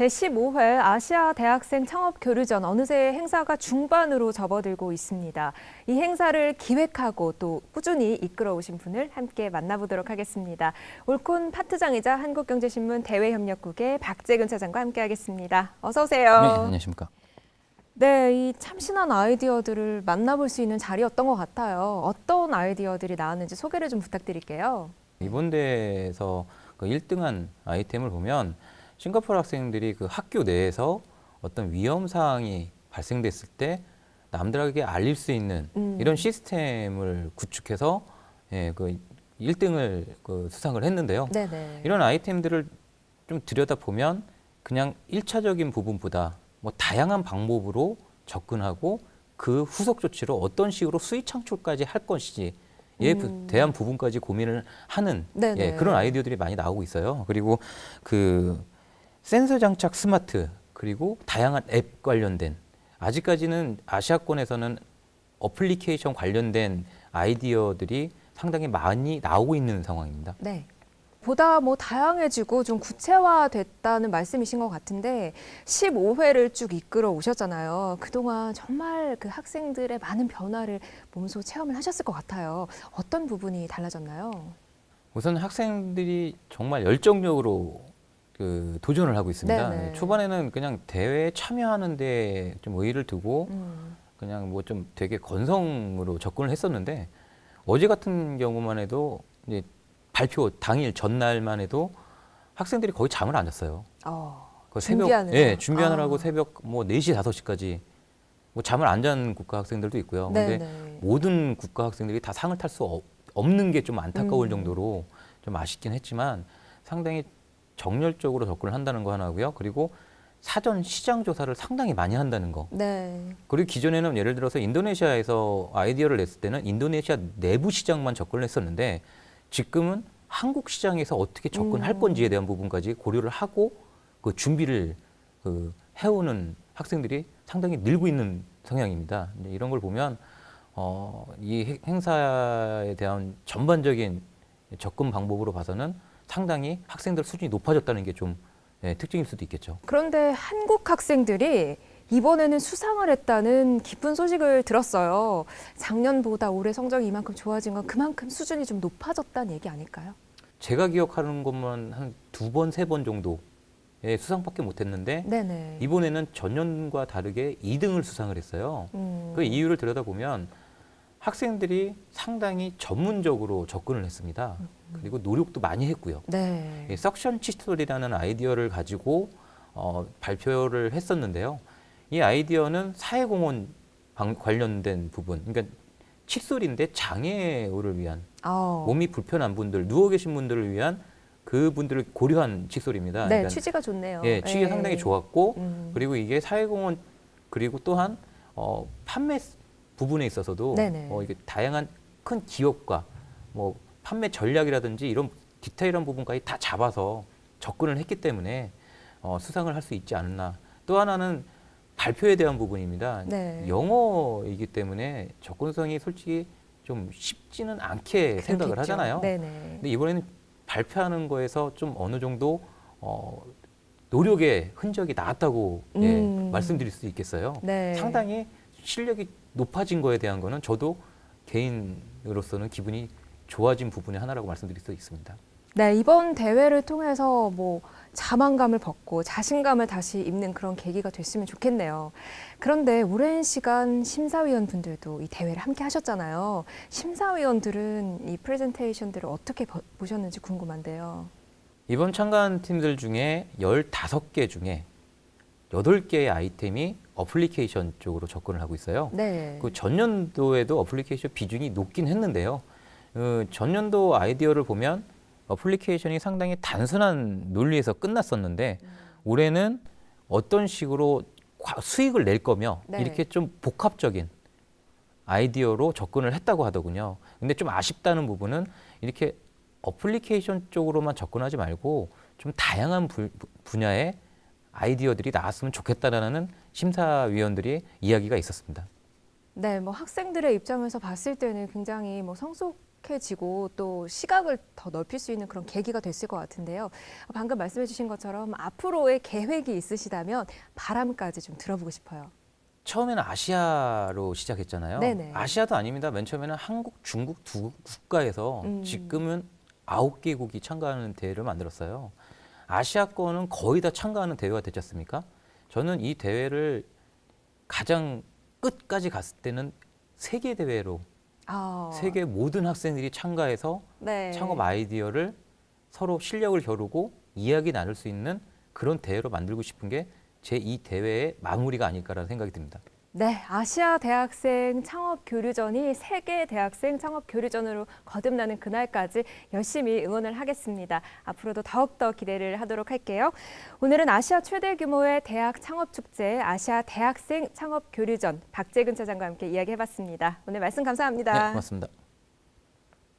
제15회 아시아 대학생 창업 교류전 어느새 행사가 중반으로 접어들고 있습니다. 이 행사를 기획하고 또 꾸준히 이끌어 오신 분을 함께 만나보도록 하겠습니다. 올콘 파트장이자 한국경제신문 대외협력국의 박재근 차장과 함께하겠습니다. 어서 오세요. 네, 안녕하십니까. 네, 이 참신한 아이디어들을 만나볼 수 있는 자리였던 것 같아요. 어떤 아이디어들이 나왔는지 소개를 좀 부탁드릴게요. 이번 대회에서 그 1등한 아이템을 보면 싱가포르 학생들이 그 학교 내에서 어떤 위험 사항이 발생됐을 때 남들에게 알릴 수 있는 음. 이런 시스템을 구축해서 예, 그 1등을 그 수상을 했는데요. 네네. 이런 아이템들을 좀 들여다 보면 그냥 일차적인 부분보다 뭐 다양한 방법으로 접근하고 그 후속 조치로 어떤 식으로 수익 창출까지 할 것이지 에 음. 대한 부분까지 고민을 하는 네네. 예, 그런 아이디어들이 많이 나오고 있어요. 그리고 그 센서 장착 스마트 그리고 다양한 앱 관련된 아직까지는 아시아권에서는 어플리케이션 관련된 아이디어들이 상당히 많이 나오고 있는 상황입니다. 네. 보다 뭐 다양해지고 좀 구체화됐다는 말씀이신 것 같은데 15회를 쭉 이끌어 오셨잖아요. 그동안 정말 그 학생들의 많은 변화를 몸소 체험을 하셨을 것 같아요. 어떤 부분이 달라졌나요? 우선 학생들이 정말 열정적으로 그 도전을 하고 있습니다. 네네. 초반에는 그냥 대회에 참여하는데 좀 의의를 두고 음, 그냥 뭐 좀 되게 건성으로 접근을 했었는데 어제 같은 경우만 해도 이제 발표 당일 전날만 해도 학생들이 거의 잠을 안 잤어요. 어, 그 새벽 준비하느라. 예, 준비하느라고 아. 새벽 뭐 4시, 5시까지 뭐 잠을 안잔 국가 학생들도 있고요. 근데 네네. 모든 국가 학생들이 다 상을 탈 수 없는 게 좀 안타까울 음. 정도로 좀 아쉽긴 했지만 상당히 정열적으로 접근을 한다는 거 하나고요. 그리고 사전 시장 조사를 상당히 많이 한다는 거. 네. 그리고 기존에는 예를 들어서 인도네시아에서 아이디어를 냈을 때는 인도네시아 내부 시장만 접근을 했었는데 지금은 한국 시장에서 어떻게 접근할 음. 건지에 대한 부분까지 고려를 하고 그 준비를 그 해오는 학생들이 상당히 늘고 있는 성향입니다. 이런 걸 보면 어, 이 행- 행사에 대한 전반적인 접근 방법으로 봐서는 상당히 학생들 수준이 높아졌다는 게좀 예, 특징일 수도 있겠죠. 그런데 한국 학생들이 이번에는 수상을 했다는 기쁜 소식을 들었어요. 작년보다 올해 성적이 이만큼 좋아진 건 그만큼 수준이 좀 높아졌다는 얘기 아닐까요? 제가 기억하는 것만 한 두 번, 세 번 정도의 수상밖에 못 했는데 네네. 이번에는 전년과 다르게 2등을 수상을 했어요. 음. 그 이유를 들여다보면 학생들이 상당히 전문적으로 접근을 했습니다. 그리고 노력도 많이 했고요. 네. 이 석션 칫솔이라는 아이디어를 가지고 어, 발표를 했었는데요. 이 아이디어는 사회공헌 방- 관련된 부분, 그러니까 칫솔인데 장애우를 위한 아. 몸이 불편한 분들, 누워 계신 분들을 위한 그 분들을 고려한 칫솔입니다. 네, 그러니까 취지가 좋네요. 예, 취지가 예. 상당히 좋았고 음. 그리고 이게 사회공헌 그리고 또한 어, 판매 부분에 있어서도 네네. 어, 이게 다양한 큰 기업과 뭐 판매 전략이라든지 이런 디테일한 부분까지 다 잡아서 접근을 했기 때문에 어, 수상을 할 수 있지 않나. 또 하나는 발표에 대한 부분입니다. 네. 영어이기 때문에 접근성이 솔직히 좀 쉽지는 않게 생각을 그렇겠죠. 하잖아요. 네네. 근데 이번에는 발표하는 거에서 좀 어느 정도 어, 노력의 흔적이 나왔다고 음. 예, 말씀드릴 수 있겠어요. 네. 상당히 실력이 높아진 거에 대한 거는 저도 개인으로서는 기분이 좋아진 부분의 하나라고 말씀드릴 수 있습니다. 네, 이번 대회를 통해서 뭐 자만감을 벗고 자신감을 다시 입는 그런 계기가 됐으면 좋겠네요. 그런데 오랜 시간 심사위원 분들도 이 대회를 함께 하셨잖아요. 심사위원들은 이 프레젠테이션들을 어떻게 버- 보셨는지 궁금한데요. 이번 참가한 팀들 중에 15개 중에 8개의 아이템이 어플리케이션 쪽으로 접근을 하고 있어요. 네. 그 전년도에도 어플리케이션 비중이 높긴 했는데요. 그 전년도 아이디어를 보면 어플리케이션이 상당히 단순한 논리에서 끝났었는데 올해는 어떤 식으로 과- 수익을 낼 거며 네. 이렇게 좀 복합적인 아이디어로 접근을 했다고 하더군요. 근데 좀 아쉽다는 부분은 이렇게 어플리케이션 쪽으로만 접근하지 말고 좀 다양한 부- 분야의 아이디어들이 나왔으면 좋겠다라는 심사위원들이 이야기가 있었습니다. 네, 뭐 학생들의 입장에서 봤을 때는 굉장히 뭐 성숙 풍족해지고 또 시각을 더 넓힐 수 있는 그런 계기가 됐을 것 같은데요. 방금 말씀해 주신 것처럼 앞으로의 계획이 있으시다면 바람까지 좀 들어보고 싶어요. 처음에는 아시아로 시작했잖아요. 네네. 아시아도 아닙니다. 맨 처음에는 한국, 중국 두 국가에서 음. 지금은 아홉 개국이 참가하는 대회를 만들었어요. 아시아권은 거의 다 참가하는 대회가 됐지 않습니까? 저는 이 대회를 가장 끝까지 갔을 때는 세계 대회로 아, 세계 모든 학생들이 참가해서 네. 창업 아이디어를 서로 실력을 겨루고 이야기 나눌 수 있는 그런 대회로 만들고 싶은 게 제 이 대회의 마무리가 아닐까라는 생각이 듭니다. 네, 아시아 대학생 창업 교류전이 세계 대학생 창업 교류전으로 거듭나는 그날까지 열심히 응원을 하겠습니다. 앞으로도 더욱더 기대를 하도록 할게요. 오늘은 아시아 최대 규모의 대학 창업 축제 아시아 대학생 창업 교류전 박재근 차장과 함께 이야기해 봤습니다. 오늘 말씀 감사합니다. 네, 고맙습니다.